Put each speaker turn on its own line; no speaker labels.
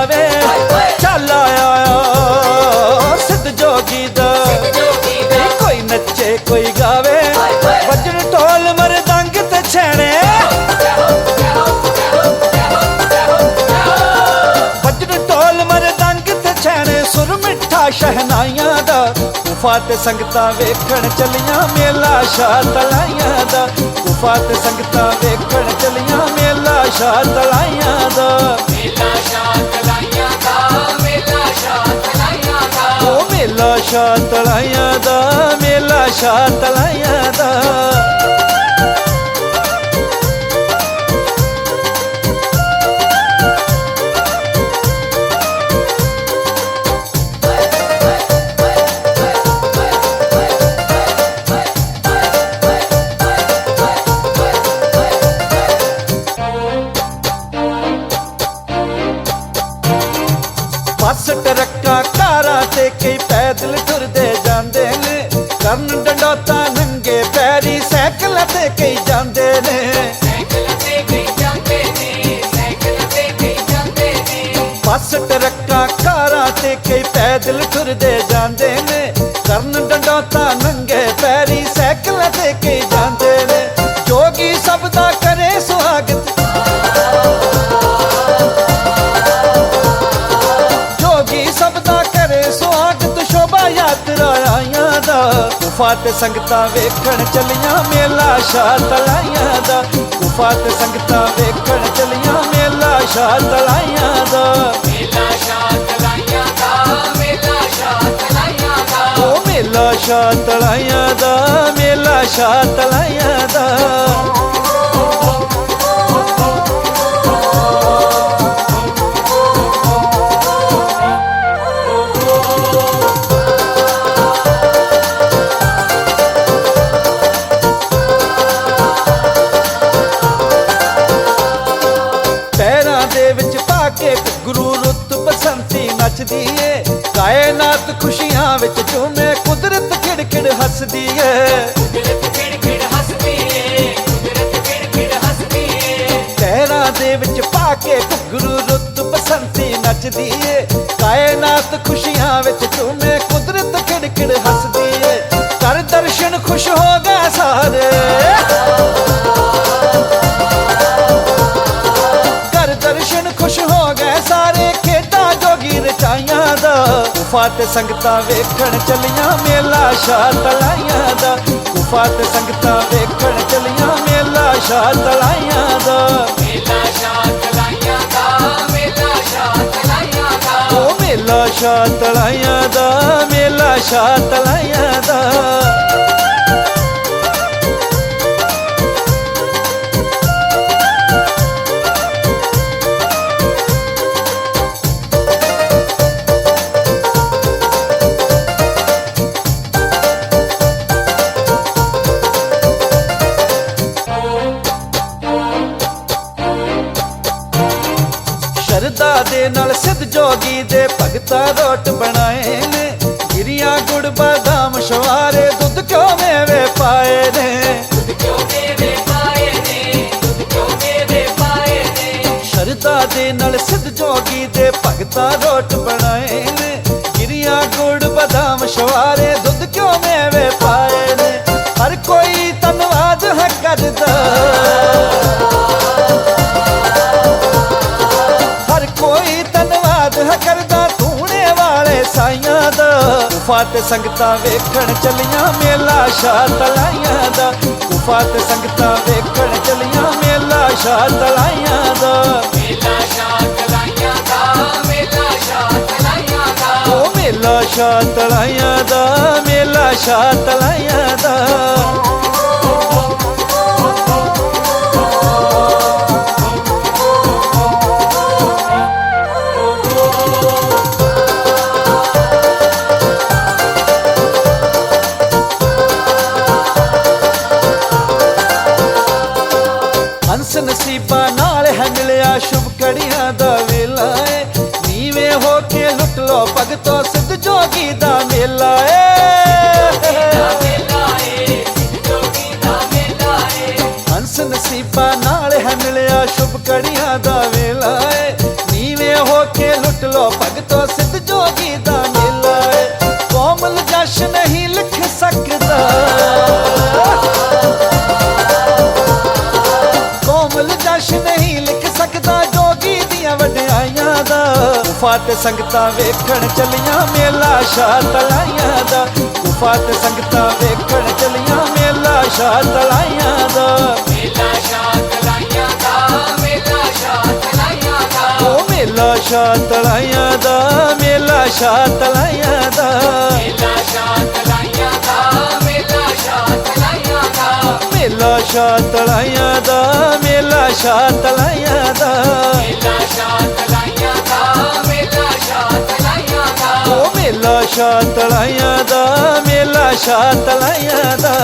ਆਵੇ ਚੱਲ ਆਇਆ ਸਿੱਧ ਜੋਗੀ ਦਾ। ਕੋਈ ਨੱਚੇ ਕੋਈ ਗਾਵੇ। ਵੱਜਣ ਢੋਲ ਮਰਦੰਗ ਤੇ ਛੇਣੇ। ਵੱਜਣ ਢੋਲ ਮਰਦੰਗ ਤੇ ਛੇਣੇ। ਸੁਰ ਮਿੱਠਾ ਸ਼ਹਿਨਾਈਆਂ ਦਾ। ਗੁਫਾ ਤੇ ਸੰਗਤਾਂ ਵੇਖਣ ਚਲੀਆਂ ਮੇਲਾ ਸ਼ਾਹ ਤਲਾਈਆਂ ਦਾ। ਗੁਫਾ ਤੇ ਸੰਗਤਾਂ ਵੇਖਣ ਚਲੀਆਂ ਮੇਲਾ ਸ਼ਾਹ ਤਲਾਈਆਂ ਦਾ ਉਹ ਮੇਲਾ ਸ਼ਾਹ ਤਲਾਈਆਂ ਦਾ ਮੇਲਾ ਸ਼ਾਹ ਤਲਾਈਆਂ ਦਾ। ਤੇ ਕਈ ਜਾਂਦੇ ਨੇ। ਬੱਸ ਟਰੱਕਾਂ, ਕਾਰਾਂ ਤੇ ਕਈ ਪੈਦਲ ਤੁਰਦੇ ਜਾਂਦੇ ਨੇ। ਕਰਨ ਡੰਡਾ ਨੰਗੇ ਗੁਫਾ ਤੇ ਸੰਗਤਾਂ ਵੇਖਣ ਚਲੀਆਂ ਮੇਲਾ ਸ਼ਾਹ ਤਲਾਈਆਂ ਦਾ। ਗੁਫਾ ਤੇ ਸੰਗਤਾਂ ਵੇਖਣ ਚਲੀਆਂ ਮੇਲਾ ਸ਼ਾਹ ਤਲਾਈਆਂ ਦਾ। ਉਹ ਮੇਲਾ ਸ਼ਾਹ ਤਲਾਈਆਂ ਦਾ ਮੇਲਾ ਸ਼ਾਹ ਤਲਾਈਆਂ ਦਾ। ਵਿੱਚ ਝੂਮੇ ਕੁਦਰਤ ਖਿੜਖਿੜ ਹੱਸਦੀ ਏ। ਪੈਰਾਂ ਦੇ ਵਿੱਚ ਪਾ ਕੇ ਗੁਰੂ ਰੁੱਤ ਬਸੰਤੀ ਨੱਚਦੀ ਏ। ਕਾਇਨਾਤ ਖੁਸ਼ੀਆਂ ਵਿੱਚ ਝੂਮੇ ਕੁਦਰਤ ਖਿੜਖਿੜ ਹੱਸਦੀ ਏ। ਕਰ ਦਰਸ਼ਨ ਖੁਸ਼ ਹੋ ਗਏ ਸਾਰੇ। ਗੁਫਾ ਤੇ ਸੰਗਤਾਂ ਵੇਖਣ ਚਲੀਆਂ ਮੇਲਾ ਸ਼ਾਹ ਤਲਾਈਆਂ ਦਾ। ਗੁਫਾ ਤੇ ਸੰਗਤਾਂ ਵੇਖਣ ਚਲੀਆਂ ਮੇਲਾ ਸ਼ਾਹ ਤਲਾਈਆਂ ਦਾ। ਉਹ ਮੇਲਾ ਸ਼ਾਹ ਤਲਾਈਆਂ ਦਾ। ਮੇਲਾ ਸ਼ਾਹ ਤਲਾਈਆਂ ਦਾ ਸ਼ਰਦਾ ਦੇ ਨਾਲ ਸਿੱਧ ਜੋਗੀ ਦੇ ਭਗਤਾ ਰੋਟ ਬਣਾਏ ਨੇ। ਗਿਰੀਆਂ ਗੁੜ ਬਾਦਾਮ ਸ਼ਵਾਰੇ ਦੁੱਧ ਕਿਉਂ ਮੇਵੇ ਪਾਏ ਨੇ? ਸ਼ਰਦਾ ਦੇ ਨਾਲ ਸਿੱਧ ਜੋਗੀ ਦੇ ਭਗਤਾ ਰੋਟ ਬਣਾਏ ਨੇ। ਗਿਰੀਆਂ ਗੁੜ ਬਾਦਾਮ ਸ਼ਵਾਰੇ ਦੁੱਧ ਕਿਉਂ ਮੇਵੇ ਪਾਏ ਨੇ? ਹਰ ਕੋਈ ਧੰਨਵਾਦ ਹੈ ਕਰਦਾ ਹੈ ਕਰਦਾ ਧੂਣੇ ਵਾਲੇ ਸਾਈਆਂ ਦਾ। ਗੁਫਾ ਤੇ ਸੰਗਤਾਂ ਵੇਖਣ ਚਲੀਆਂ ਮੇਲਾ ਸ਼ਾਹ ਤਲਾਈਆਂ ਦਾ। ਗੁਫਾ ਤੇ ਸੰਗਤਾਂ ਵੇਖਣ ਚਲੀਆਂ ਮੇਲਾ ਸ਼ਾਹ ਤਲਾਈਆਂ ਦਾ। ਉਹ ਮੇਲਾ ਸ਼ਾਹ ਤਲਾਈਆਂ ਦਾ ਮੇਲਾ ਸ਼ਾਹ ਤਲਾਈਆਂ ਦਾ। ਗਰੀਬਾਂ ਨਾਲ ਹੈ ਮਿਲਿਆ ਸ਼ੁਭ ਕੜੀਆਂ ਦਾ ਵੇਲਾ ਏ। ਨੀਵੇਂ ਹੋ ਕੇ ਲੁੱਟ ਲੋ ਭਗਤੋ, ਸਿੱਧ ਜੋਗੀ ਦਾ ਮੇਲਾ ਏ। ਹੰਸ ਨਸੀਬਾਂ ਨਾਲ ਹੈ ਮਿਲਿਆ ਸ਼ੁਭ ਕੜੀਆਂ ਦਾ ਗੁਫਾ ਤੇ ਸੰਗਤਾਂ ਵੇਖਣ ਚਲੀਆਂ ਮੇਲਾ ਸ਼ਾਹ ਤਲਾਈਆਂ ਦਾ ਗੁਫਾ ਤੇ ਸੰਗਤਾਂ ਵੇਖਣ ਚਲੀਆਂ ਮੇਲਾ ਸ਼ਾਹ ਤਲਾਈਆਂ ਦਾ
ਮੇਲਾ ਸ਼ਾਤ ਲਾਈਆਂ ਦਾ ਮੇਲਾ ਸ਼ਾਤ ਲਾਈਆਂ ਦਾ
ਉਹ ਮੇਲਾ ਸ਼ਾਹ ਤਲਾਈਆਂ ਦਾ ਮੇਲਾ ਸ਼ਾਹ ਤਲਾਈਆਂ ਦਾ
ਮੇਲਾ ਸ਼ਾਤ ਲਾਈਆਂ ਦਾ ਮੇਲਾ ਸ਼ਾਤ ਲਾਈਆਂ ਦਾ
ਮੇਲਾ ਸ਼ਾਹ ਤਲਾਈਆਂ ਦਾ ਮੇਲਾ ਸ਼ਾਹ ਤਲਾਈਆਂ ਉਹ ਮੇਲਾ ਦਾ ਮੇਲਾ ਸ਼ਾਹ ਤਲਾਈਆਂ ਦਾ।